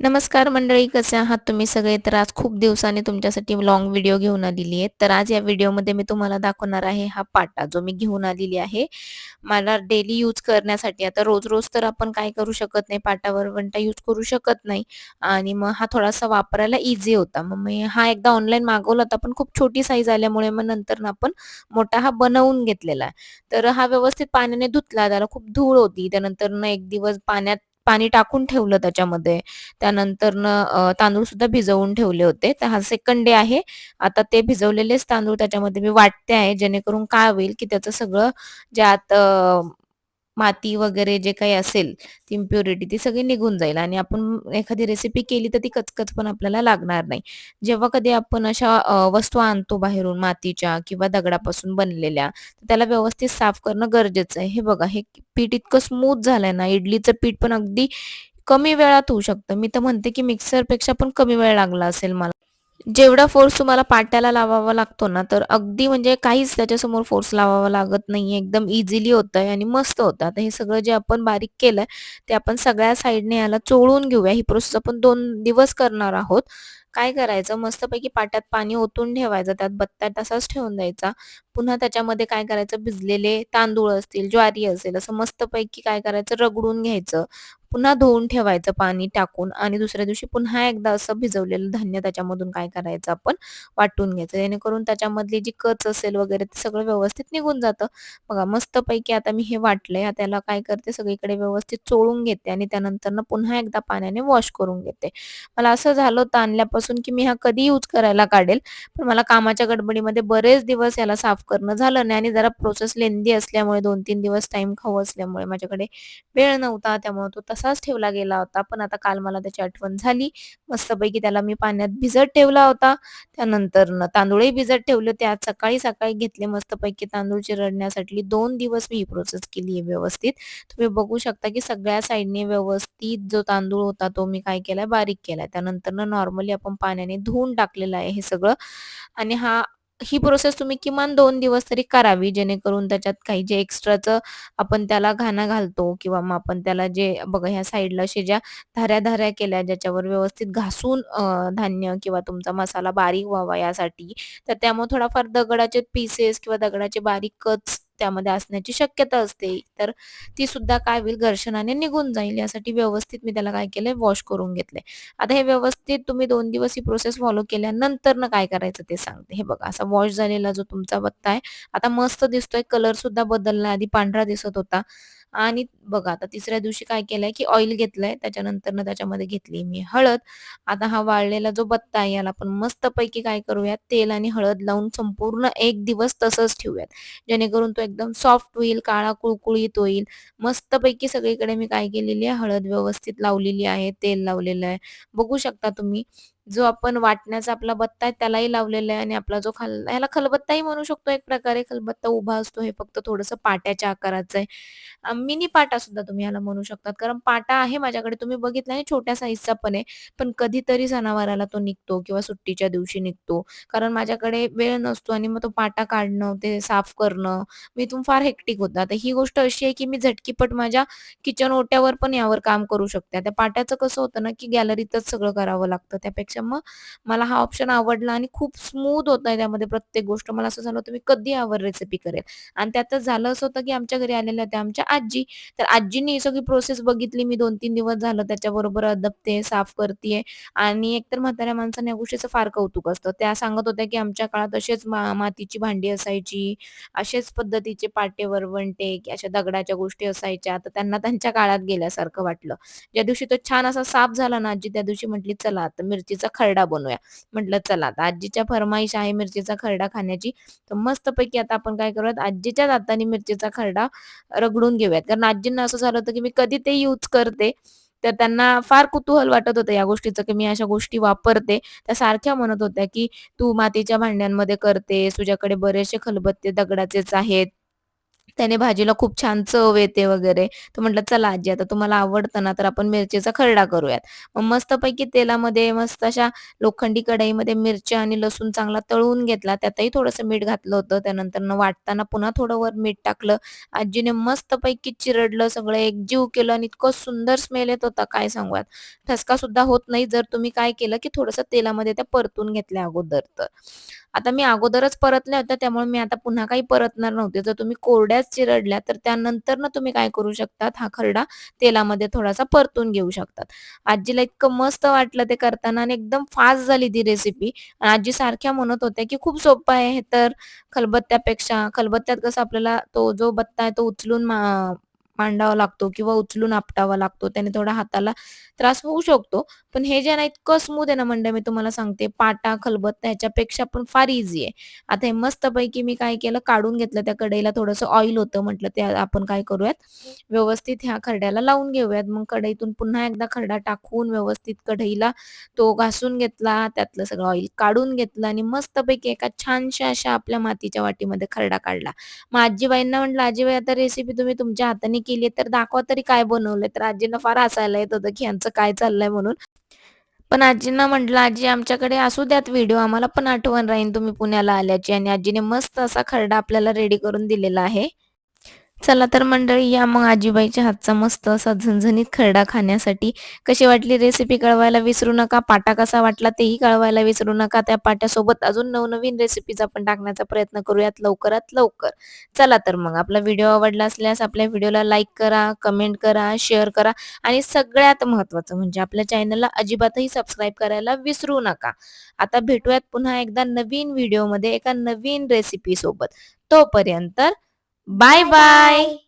नमस्कार मंडळी, कसे आहात तुम्ही सगळे? तर आज खूप दिवसांनी तुमच्यासाठी लॉंग व्हिडिओ घेऊन आलेली आहे. तर आज या व्हिडिओमध्ये मी तुम्हाला दाखवणार आहे हा पाटा, जो मी घेऊन आलेली आहे. मला डेली यूज करण्यासाठी. आता रोज-रोज तर आपण काय करू शकत नाही, पाटावर वंटा यूज करू शकत नाही आणि मग हा थोडासा वापरायला इझी होता. मग मी हा एकदा ऑनलाईन मागवला होता, पण खूप छोटी साईज आल्यामुळे मग नंतर आपण मोठा हा बनवून घेतलेला आहे. तर हा व्यवस्थित पाण्याने धुतला, त्याला खूप धूळ होती. त्यानंतर एक दिवस पाण्यात पाणी टाकून ठेवलं त्याच्यामध्ये. त्यानंतर तांदूळ सुद्धा भिजवून ठेवले होते. तर हा सेकंड डे आहे. आता ते भिजवलेलेच तांदूळ त्याच्यामध्ये मी वाटते आहे, जेणेकरून काय होईल, की त्याचं सगळं ज्यात आत माती वगैरे जे काही असेल, ती इम्प्युरिटी ती सगळी निघून जाईल आणि आपण एखादी रेसिपी केली तर ती कचकच पण आपल्याला लागणार नाही. जेव्हा कधी आपण अशा वस्तू आणतो बाहेरून मातीच्या किंवा दगडापासून बनलेल्या, तर त्याला व्यवस्थित साफ करणं गरजेचं आहे. हे बघा, हे पीठ इतकं स्मूथ झालंय ना, इडलीचं पीठ पण अगदी कमी वेळात होऊ शकतं. मी तर म्हणते, की मिक्सरपेक्षा पण कमी वेळ लागला असेल मला. जेवढा फोर्स तुम्हाला पाट्याला लावावा लागतो ना, तर अगदी म्हणजे काहीच त्याच्यासमोर फोर्स लावावा लागत नाही एकदम इझिली होतंय आणि मस्त होतं. आता हे सगळं जे आपण बारीक केलंय, ते आपण सगळ्या साईडने याला चोळून घेऊया. ही प्रोसेस आपण दोन दिवस करणार आहोत. काय करायचं, मस्तपैकी पाट्यात पाणी ओतून ठेवायचं, त्यात बत्ता तसाच ठेवून द्यायचा. पुन्हा त्याच्यामध्ये काय करायचं, भिजलेले तांदूळ असतील, ज्वारी असेल, असं मस्तपैकी काय करायचं, रगडून घ्यायचं. पुन्हा धुवून ठेवायचं पाणी टाकून आणि दुसऱ्या दिवशी पुन्हा एकदा असं भिजवलेलं धान्य त्याच्यामधून काय करायचं आपण वाटून घ्यायचं. जेणेकरून त्याच्यामधली जी कच असेल वगैरे ते सगळं व्यवस्थित निघून जातं. बघा मस्तपैकी आता मी हे वाटलंय. त्याला काय करते सगळीकडे व्यवस्थित चोळून घेते आणि त्यानंतरनं पुन्हा एकदा पाण्याने वॉश करून घेते. मला असं झालं होतं आणल्यापासून, की मी हा कधी यूज करायला काढेल. पण मला कामाच्या गडबडीमध्ये बरेच दिवस याला साफ करणं झालं नाही आणि जरा प्रोसेस लेंदी असल्यामुळे 2-3 दिवस टाईम खाऊ असल्यामुळे माझ्याकडे वेळ नव्हता. त्यामुळे तो तसाच ठेवला गेला होता. पण आता काल मला त्याची आठवण झाली. मस्तपैकी त्याला मी पाण्यात भिजत ठेवला होता. त्यानंतरनं तांदूळही भिजत ठेवले होते. आज सकाळी-सकाळी घेतले मस्तपैकी तांदूळ चिरडण्यासाठी. दोन दिवस मी ही प्रोसेस केली आहे व्यवस्थित. तुम्ही बघू शकता, की सगळ्या साईडने व्यवस्थित जो तांदूळ होता तो मी काय केलाय बारीक केलाय. त्यानंतरनं नॉर्मली आपण पाण्याने धुवून टाकलेलं आहे हे सगळं आणि हा ही प्रोसेस तुम्ही किमान दोन दिवस तरी करावी. जेणेकरून त्याच्यात काही जे एक्स्ट्राचं आपण त्याला घाणा घालतो किंवा मग आपण त्याला जे बघा ह्या साईडला असे ज्या धाऱ्या-धाऱ्या केल्या ज्याच्यावर व्यवस्थित घासून अ, धान्य किंवा तुमचा मसाला बारीक व्हावा यासाठी, तर त्यामुळे थोडाफार दगडाचे पीसेस किंवा दगडाचे बारीक कच त्यामध्ये असण्याची शक्यता असते. तर ती सुद्धा काय होईल घर्षणाने निघून जाईल यासाठी व्यवस्थित मी त्याला काय केलंय वॉश करून घेतलंय. आता हे व्यवस्थित तुम्ही दोन दिवस ही प्रोसेस फॉलो केल्यानंतर ना काय करायचं ते सांगते. हे बघा असा वॉश झालेला जो तुमचा बत्ता आहे, आता मस्त दिसतोय कलर सुद्धा बदलला आधी पांढरा दिसत होता आणि बघा आता तिसऱ्या दिवशी काय केलंय, की ऑइल घेतलंय त्याच्यानंतरनं त्याच्यामध्ये घेतली मी हळद. आता हा वाळलेला जो बत्ता आहे याला आपण मस्तपैकी काय करूयात तेल आणि हळद लावून संपूर्ण एक दिवस तसंच ठेवूयात. जेणेकरून तो एकदम सॉफ्ट होईल, काळा कुळकुळीत होईल. मस्तपैकी सगळीकडे मी काय केलेली आहे हळद व्यवस्थित लावलेली आहे, तेल लावलेलं आहे. बघू शकता तुम्ही जो आपण वाटण्याचा आपला बत्ता आहे त्यालाही लावलेला आहे आणि आपला जो खाल ह्याला खलबत्ताही म्हणू शकतो एक प्रकारे. खलबत्ता उभा असतो हे फक्त थोडंसं पाट्याच्या आकाराचं आहे. मिनी पाटा सुद्धा तुम्ही ह्याला म्हणू शकतात. कारण पाटा आहे माझ्याकडे तुम्ही बघितला आणि छोट्या साईजचा पण आहे. पण कधीतरी जनावराला तो निघतो किंवा सुट्टीच्या दिवशी निघतो. कारण माझ्याकडे वेळ नसतो आणि मग तो पाटा काढणं, ते साफ करणं, मी इथून फार हेक्टिक होतं. आता ही गोष्ट अशी आहे, की मी झटकीपट माझ्या किचन ओट्यावर पण यावर काम करू शकते. त्या पाट्याचं कसं होतं ना, की गॅलरीतच सगळं करावं लागतं. त्यापेक्षा मग मला हा ऑप्शन आवडला आणि खूप स्मूथ होतंय त्यामध्ये प्रत्येक गोष्ट. मला असं झालं होतं मी कधी यावर रेसिपी करेल आणि त्यातच झालं असं होतं, की आमच्या घरी आलेल्या होत्या आमच्या आजी. तर आजीनी ही सगळी प्रोसेस बघितली. मी 2-3 दिवस झालं त्याच्याबरोबर अदबते, साफ करते आणि एकतर म्हाताऱ्या माणसाने या गोष्टीचं फार कौतुक असतं. त्या सांगत होत्या, की आमच्या काळात असेच मातीची भांडी असायची, असेच पद्धतीचे पाटे, वरवंटे, की अशा दगडाच्या गोष्टी असायच्या. तर त्यांना त्यांच्या काळात गेल्यासारखं वाटलं. ज्या दिवशी तो छान असा साफ झाला ना आजी त्या दिवशी म्हटली, "चला आता मिरचीचा खरडा बनवूया." म्हटलं चला आता आजीच्या फरमाईश आहे मिरचीचा खरडा खाण्याची. तर मस्तपैकी आता आपण काय करूयात आजीच्या हाताने मिरचीचा खरडा रगडून घेऊयात. कारण आजींना असं झालं होतं, की मी कधी ते यूज करते. तर त्यांना फार कुतूहल वाटत होतं या गोष्टीचं, की मी अशा गोष्टी वापरते. त्या सारख्या म्हणत होत्या, की "तू मातीच्या भांड्यांमध्ये करतेस, तुझ्याकडे बरेचसे खलबत्ते दगडाचेच आहेत." त्याने भाजीला खूप छान चव येते वगैरे. तर म्हटलं चला आजी आता तुम्हाला आवडतं ना, तर आपण मिरचीचा खरडा करूयात. मग मस्तपैकी तेलामध्ये मस्त अशा लोखंडी कढईमध्ये मिरच्या आणि लसूण चांगला तळून घेतला. त्यातही थोडंसं मीठ घातलं होतं. त्यानंतर वाटताना पुन्हा थोडं वर मीठ टाकलं. आजीने मस्तपैकी चिरडलं सगळं एकजीव केलं आणि इतकं सुंदर स्मेल येत होता काय सांगूयात ठसका सुद्धा होत नाही जर तुम्ही काय केलं, की थोडंसं तेलामध्ये त्या परतून घेतल्या अगोदर तर. आता मी अगोदरच परतल्या होत्या त्यामुळे मी आता पुन्हा काही परतणार नव्हते. जर तुम्ही कोरड्याच चिरडल्या तर त्यानंतर ना तुम्ही काय करू शकतात, हा खरडा तेलामध्ये थोडासा परतून घेऊ शकतात. आजीला इतकं मस्त वाटलं ते करताना आणि एकदम फास्ट झाली ती रेसिपी. आजी सारख्या म्हणत होत्या, की खूप सोपं आहे हे तर खलबत्त्यापेक्षा. खलबत्त्यात कसं आपल्याला तो जो बत्ता आहे तो उचलून मांडावा लागतो किंवा उचलून आपटावा लागतो. त्याने थोडा हाताला त्रास होऊ शकतो. पण हे जे ना इतकं स्मूथ आहे ना म्हणजे मी तुम्हाला सांगते पाटा, खलबत्ता ह्याच्यापेक्षा पण फार ईझी आहे. आता हे मस्तपैकी मी काय केलं काढून घेतलं त्या कढईला थोडंसं ऑइल होतं म्हटलं ते आपण काय करूयात व्यवस्थित ह्या खरड्याला लावून घेऊयात. मग कढईतून पुन्हा एकदा खरडा टाकून व्यवस्थित कढईला तो घासून घेतला. त्यातलं सगळं ऑइल काढून घेतलं आणि मस्तपैकी एका छानशा अशा आपल्या मातीच्या वाटीमध्ये खरडा काढला. मग आजीबाईंना म्हटलं, "आजीबाई आता रेसिपी तुम्ही तुमच्या हाताने केली तर दाखवा तरी काय बनवलंय?" तर आजींना फार हसायला येत होतं, की यांचं काय चाललंय म्हणून. पण आजींना म्हटलं, "आजी आमच्याकडे असू द्यात व्हिडिओ, आम्हाला पण आठवण राहील तुम्ही पुण्याला आल्याची." आणि आजीने मस्त असा खरडा आपल्याला रेडी करून दिलेला आहे. चला तर मंडळी या मग आजीबाईच्या हातचा मस्त असा झणझणीत खरडा खाण्यासाठी. कशी वाटली रेसिपी कळवायला विसरू नका. पाटा कसा वाटला तेही कळवायला विसरू नका. त्या पाट्यासोबत अजून नवनवीन रेसिपीज आपण टाकण्याचा प्रयत्न करूयात लवकरात लवकर. चला तर मग आपला व्हिडिओ आवडला असल्यास आपल्या व्हिडिओला लाईक करा, कमेंट करा, शेअर करा आणि सगळ्यात महत्त्वाचं म्हणजे आपल्या चॅनलला अजिबातही सबस्क्राईब करायला विसरू नका. आता भेटूयात पुन्हा एकदा नवीन व्हिडिओमध्ये एका नवीन रेसिपीसोबत. तोपर्यंत Bye bye.